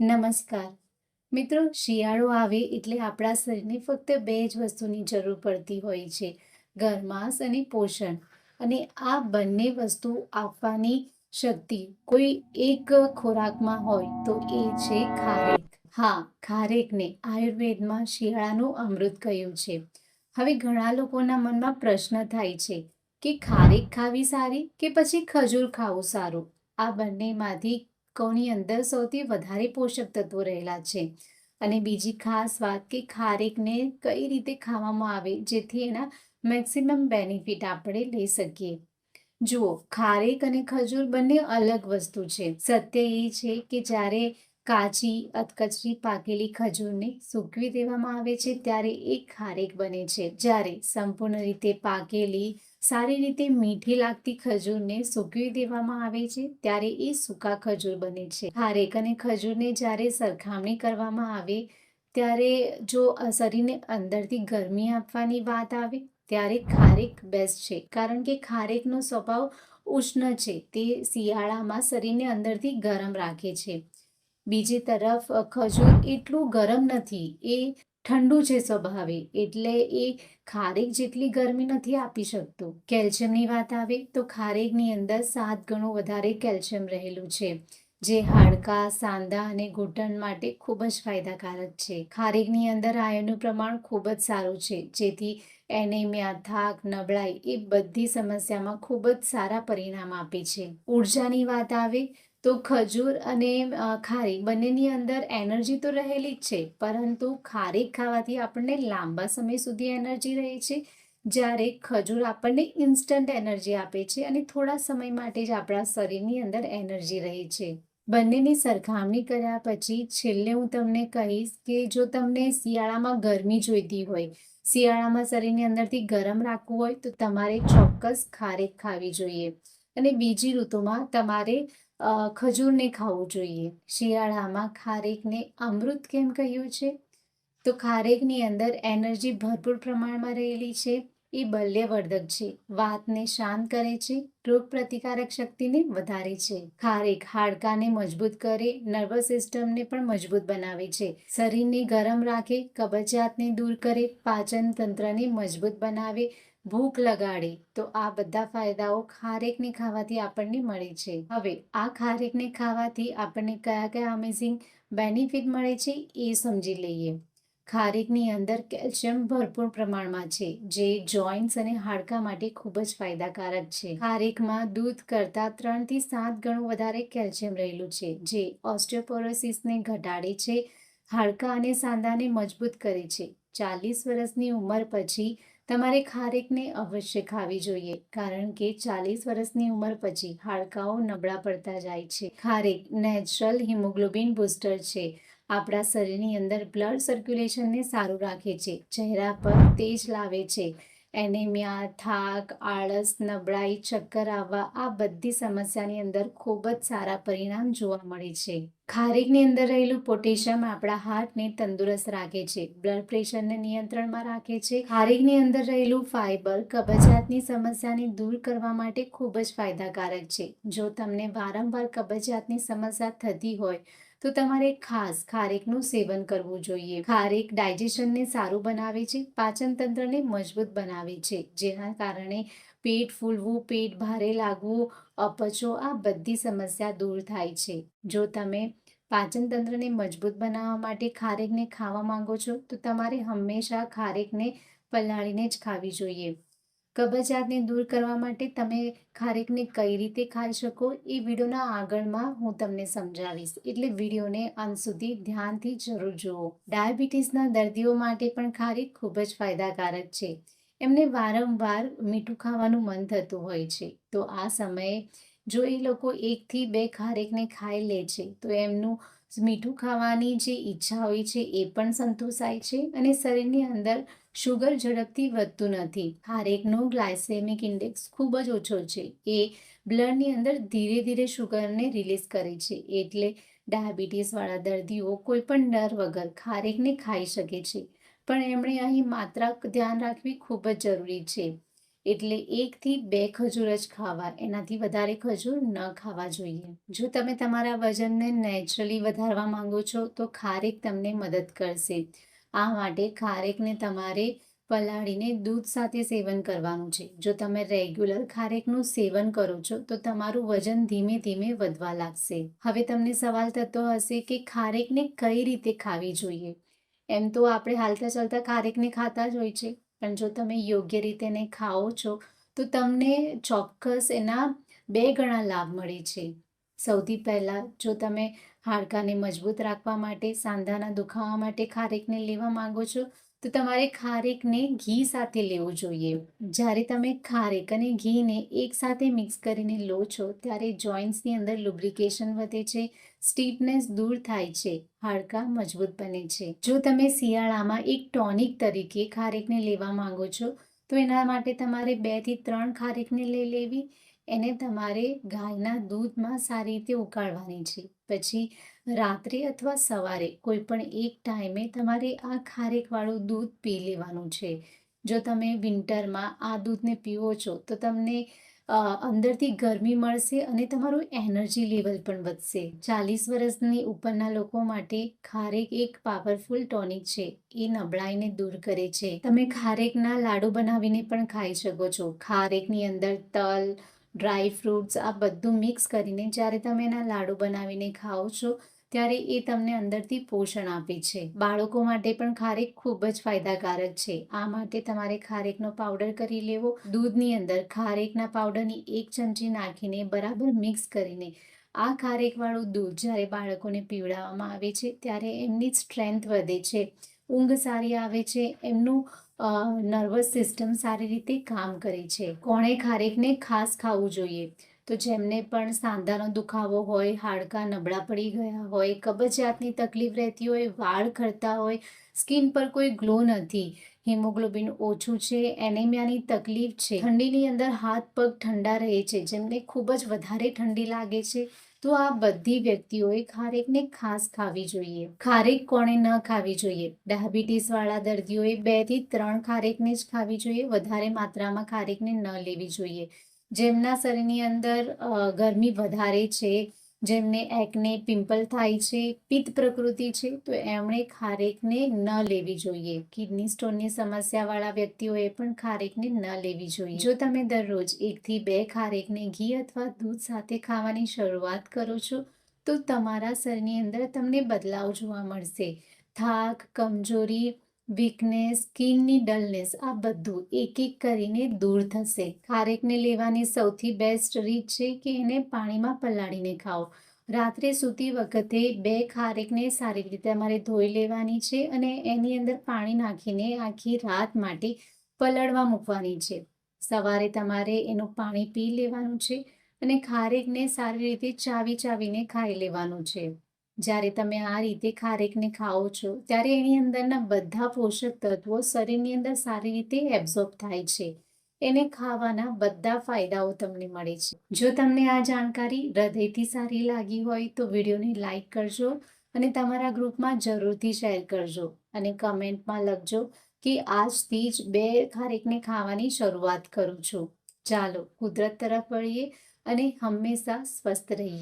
નમસ્કાર. મિત્રો, શિયાળો આવે એટલે આપણા શરીરને ફક્ત બે જ વસ્તુની જરૂર પડતી હોય છે ગરમાશ અને પોષણ. અને આ બંને વસ્તુ આપવાની શક્તિ કોઈ એક ખોરાકમાં હોય તો એ છે ખારેક. હા, ખારેકને આયુર્વેદમાં શિયાળાનું અમૃત કહ્યું છે. હવે ઘણા લોકોના મનમાં પ્રશ્ન થાય છે કે ખારેક ખાવી સારી કે પછી ખજૂર ખાવું સારું? આ બંનેમાંથી કોની અંદર સૌથી વધારે પોષક તત્વો રહેલા છે. અને બીજી ખાસ વાત કે ખારેકને કઈ રીતે ખાવામાં આવે, જેથી એના મેક્સિમમ બેનિફિટ આપણે લઈ શકીએ. જુઓ, ખારેક અને ખજૂર બંને અલગ વસ્તુ છે. સત્ય એ છે કે જ્યારે કાચી અધકચરી પાકેલી ખજૂરને સૂકવી દેવામાં આવે છે ત્યારે એ ખારેક બને છે. જ્યારે સંપૂર્ણ રીતે પાકેલી, સારી રીતે મીઠી લાગતી ખજૂરને સૂકવી દેવામાં આવે છે ત્યારે એ સૂકા ખજૂર બને છે. ખારેક અને ખજૂરને જ્યારે સરખામણી કરવામાં આવે, ત્યારે જો શરીરને અંદરથી ગરમી આપવાની વાત આવે, ત્યારે ખારેક બેસ્ટ છે. કારણ કે ખારેકનો સ્વભાવ ઉષ્ણ છે, તે શિયાળામાં શરીરને અંદરથી ગરમ રાખે છે. બીજી તરફ ખજૂર એટલું ગરમ નથી, એ ઠંડુ છે સ્વભાવે, એટલે એ ખારેક જેટલી ગરમી નથી આપી શકતું. કેલ્શિયમની વાત આવે, તો ખારેકની અંદર સાત ગણું વધારે કેલ્શિયમ રહેલું છે, જે હાડકા, સાંધા અને ઘૂંટણ માટે ખૂબ જ ફાયદાકારક છે. ખારેકની અંદર આયનનું પ્રમાણ ખૂબ જ સારું છે, જેથી એનેમિયા, થાક, નબળાઈ એ બધી સમસ્યામાં ખૂબ જ સારા પરિણામ આપે છે. ઉર્જાની વાત આવે તો ખજૂર અને અ, બંનેની અંદર એનર્જી તો રહેલી જ છે પરંતુ ખારેક ખાવાથી આપણને લાંબા સમય સુધી એનર્જી રહે છે જ્યારે ખજૂર આપણને ઇન્સ્ટન્ટ એનર્જી આપે છે અને થોડા સમય માટે જ આપણા શરીરની અંદર એનર્જી રહે છે. બંનેની સરખામણી કર્યા પછી છેલ્લે હું તમને કહીશ કે જો તમને શિયાળામાં ગરમી જોઈતી હોય શિયાળામાં શરીરની અંદરથી ગરમ રાખવું હોય તો તમારે ચોક્કસ ખારેક ખાવી જોઈએ. અને બીજી ઋતુમાં તમારે ખજૂરને ખાવું જોઈએ. શિયાળામાં ખારેકને અમૃત કેમ કહ્યું છે? તો ખારેકની અંદર એનર્જી ભરપૂર પ્રમાણમાં રહેલી છે. એ બલ્યવર્ધક છે. વાતને શાંત કરે છે. રોગ પ્રતિકારક શક્તિને વધારે છે. ખારેક હાડકાને મજબૂત કરે. નર્વસ સિસ્ટમને પણ મજબૂત બનાવે છે. શરીરને ગરમ રાખે. કબજિયાતને દૂર કરે. પાચન તંત્રને મજબૂત બનાવે. ભૂખ લગાડે, તો આ બધા ફાયદાઓ ખારેકને ખાવાથી આપણને મળે છે. હવે, આ ખારેકને ખાવાથી આપણને કયા કયા અમેઝિંગ બેનિફિટ મળે છે એ સમજી લઈએ. ખારેકની અંદર કેલ્શિયમ ભરપૂર પ્રમાણમાં છે, જે જોઈન્ટ્સ અને હાડકા માટે ખૂબ જ ફાયદાકારક છે. ખારેકમાં દૂધ કરતાં ત્રણથી સાત ગણું વધારે કેલ્શિયમ રહેલું છે, જે ઓસ્ટિયોપોરોસિસને ઘટાડે છે, હાડકા અને સાંધાને મજબૂત કરે છે. ચાલીસ વર્ષની ઉંમર પછી તમારે ખારેકને અવશ્ય ખાવી જોઈએ, કારણ કે ચાલીસ વર્ષની ઉંમર પછી હાડકાઓ નબળા પડતા જાય છે. ખારેક નેચરલ હિમોગ્લોબિન બૂસ્ટર છે. આપણા શરીરની અંદર બ્લડ સર્ક્યુલેશનને સારું રાખે છે. ચહેરા પર તેજ લાવે છે. એનેમિયા, થાક, આળસ, નબળાઈ, ચક્કર આવવા, આ બધી સમસ્યાની અંદર ખૂબ જ સારા પરિણામ જોવા મળે છે. ખારીકની અંદર રહેલું પોટેશિયમ આપણા હાર્ટને તંદુરસ્ત રાખે છે, બ્લડ પ્રેશરને નિયંત્રણમાં રાખે છે. ખારીકની અંદર રહેલું ફાઇબર કબજિયાતની સમસ્યાને દૂર કરવા માટે ખૂબ જ ફાયદાકારક છે. જો તમને વારંવાર કબજિયાતની સમસ્યા થતી હોય તો તમારે ખાસ ખારેકનું સેવન કરવું જોઈએ. ખારેક ડાયજેશનને સારું બનાવે છે પાચન તંત્રને મજબૂત બનાવે છે, જેના કારણે પેટ ફૂલવું, પેટ ભારે લાગવું, અપચો, આ બધી સમસ્યા દૂર થાય છે. જો તમે પાચન તંત્રને મજબૂત બનાવવા માટે ખારેકને ખાવા માંગો છો, તો તમારે હંમેશા ખારેકને પલાળીને જ ખાવી જોઈએ. કબજિયાતને દૂર કરવા માટે તમે ખારેકને કઈ રીતે ખાઈ શકો એ વિડીયોના આગળમાં હું તમને સમજાવીશ. એટલે વિડીયોને અંત સુધી ધ્યાનથી જરૂર જુઓ. ડાયાબિટીસના દર્દીઓ માટે પણ ખારેક ખૂબ જ ફાયદાકારક છે. એમને વારંવાર મીઠું ખાવાનું મન થતું હોય છે. તો આ સમયે જો એ લોકો એકથી બે ખારેકને ખાઈ લે છે, તો એમનું મીઠું ખાવાની જે ઈચ્છા હોય છે એ પણ સંતોષાય છે અને શરીરની અંદર શુગર ઝડપથી વધતું નથી. ખારેકનો ગ્લાયસેમિક ઇન્ડેક્સ ખૂબ જ ઓછો છે. એ બ્લડની અંદર ધીરે ધીરે શુગરને રિલીઝ કરે છે. એટલે ડાયાબિટીસવાળા દર્દીઓ કોઈ પણ ડર વગર ખારેકને ખાઈ શકે છે. પણ એમણે અહીં માત્રા ધ્યાન રાખવી ખૂબ જ જરૂરી છે. એટલે એકથી બે ખજૂર જ ખાવા, એનાથી વધારે ખજૂર ન ખાવા જોઈએ. જો તમે તમારા વજનને નેચરલી વધારવા માંગો છો, તો ખારેક તમને મદદ કરશે. આ માટે ખારેકને તમારે પલાળીને દૂધ સાથે સેવન કરવાનું છે. જો તમે રેગ્યુલર ખારેકનું સેવન કરો છો, તો તમારું વજન ધીમે ધીમે વધવા લાગશે. હવે તમને સવાલ થતો હશે કે ખારેકને કઈ રીતે ખાવી જોઈએ? એમ તો આપણે હાલતા ચાલતા ખારેકને ખાતા જ હોય છે. પણ જો તમે યોગ્ય રીતે એને ખાઓ છો, તો તમને ચોક્કસ એના બે ગણા લાભ મળે છે. સૌથી પહેલાં જો તમે હાડકાને મજબૂત રાખવા માટે, સાંધાના દુખાવા માટે ખારેકને લેવા માંગો છો, તો તમારે ખારેકને ઘી સાથે લેવું જોઈએ. જ્યારે તમે ખારેક અને ઘીને એકસાથે મિક્સ કરીને લો છો, ત્યારે જોઈન્ટ્સની અંદર લુબ્રિકેશન વધે છે સ્ટીફનેસ દૂર થાય છે, હાડકાં મજબૂત બને છે. જો તમે શિયાળામાં એક ટોનિક તરીકે ખારેકને લેવા માંગો છો, તો એના માટે તમારે બેથી ત્રણ ખારેકને લઈ લેવી. એને તમારે ગાયના દૂધમાં સારી રીતે ઉકાળવાની છે. પછી રાત્રે અથવા સવારે કોઈ પણ એક ટાઈમે તમારે આ ખારેકવાળું દૂધ પી લેવાનું છે. જો તમે વિન્ટરમાં આ દૂધને પીવો છો, તો તમને અંદરથી ગરમી મળશે અને તમારું એનર્જી લેવલ પણ વધશે. ચાલીસ વર્ષની ઉપરના લોકો માટે ખારેક એક પાવરફુલ ટોનિક છે. એ નબળાઈને દૂર કરે છે. તમે ખારેકના લાડુ બનાવીને પણ ખાઈ શકો છો. ખારેકની અંદર તલ ડ્રાય ફ્રૂટ્સ આ બધું મિક્સ કરીને જ્યારે તમે એના લાડુ બનાવીને ખાઓ છો, ત્યારે એ તમને અંદરથી પોષણ આપે છે. બાળકો માટે પણ ખારેક ખૂબ જ ફાયદાકારક છે. આ માટે તમારે ખારેકનો પાવડર કરી લેવો. દૂધની અંદર ખારેકના પાવડરની એક ચમચી નાખીને બરાબર મિક્સ કરીને આ ખારેકવાળું દૂધ જ્યારે બાળકોને પીવડાવવામાં આવે છે, ત્યારે એમની સ્ટ્રેન્થ વધે છે. ઊંઘ સારી આવે છે, એમનું નર્વસ સિસ્ટમ સારી રીતે કામ કરે છે. કોણે ખારેકને ખાસ ખાવું જોઈએ. તો જેમને પણ સાંધાનો દુખાવો હોય, હાડકાં નબળા પડી ગયા હોય, કબજિયાતની તકલીફ રહેતી હોય, વાળ ખરતા હોય, સ્કિન પર કોઈ ગ્લો નથી, હિમોગ્લોબિન ઓછું છે, એનેમિયાની તકલીફ છે. ઠંડીની અંદર હાથ પગ ઠંડા રહે છે, જેમને ખૂબ જ વધારે ઠંડી લાગે છે. તો આ બધી વ્યક્તિઓએ ખારેકને ખાસ ખાવી જોઈએ. ખારેક કોણે ન ખાવી જોઈએ? ડાયાબિટીસ વાળા દર્દીઓએ બેથી ત્રણ ખારેકને જ ખાવી જોઈએ. વધારે માત્રામાં ખારેકને ન લેવી જોઈએ. જેમના શરીરની અંદર ગરમી વધારે છે જેમને એકને પિમ્પલ થાય છે, પિત્ત પ્રકૃતિ છે, તો એમણે ખારેકને ન લેવી જોઈએ. કિડની સ્ટોનની સમસ્યાવાળા વ્યક્તિઓએ પણ ખારેકને ન લેવી જોઈએ. જો તમે દરરોજ એકથી બે ખારેકને ઘી અથવા દૂધ સાથે ખાવાની શરૂઆત કરો છો, તો તમારા શરીરની અંદર તમને બદલાવ જોવા મળશે. થાક, કમજોરી વીકનેસ સ્કિનની ડલનેસ આ બધું એક એક કરીને દૂર થશે. ખારેકને લેવાની સૌથી બેસ્ટ રીત છે કે એને પાણીમાં પલાળીને ખાઓ. રાત્રે સૂતી વખતે બે ખારેકને સારી રીતે અમારે ધોઈ લેવાની છે અને એની અંદર પાણી નાખીને આખી રાત માટે પલળવા મૂકવાની છે. સવારે તમારે એનું પાણી પી લેવાનું છે અને ખારેકને સારી રીતે ચાવી ચાવીને ખાઈ લેવાનું છે. જ્યારે તમે આ રીતે ખારેકને ખાઓ છો, ત્યારે એની અંદરના બધા પોષક તત્વો શરીરની અંદર સારી રીતે એબ્ઝોર્બ થાય છે. એને ખાવાના બધા ફાયદાઓ તમને મળે છે. જો તમને આ જાણકારી હૃદયથી સારી લાગી હોય તો વિડીયોને લાઇક કરજો અને તમારા ગ્રુપમાં જરૂરથી શેર કરજો અને કમેન્ટમાં લખજો કે આજથી જ બે ખારેકને ખાવાની શરૂઆત કરું છું. ચાલો, કુદરત તરફ વળીએ અને હંમેશા સ્વસ્થ રહીએ.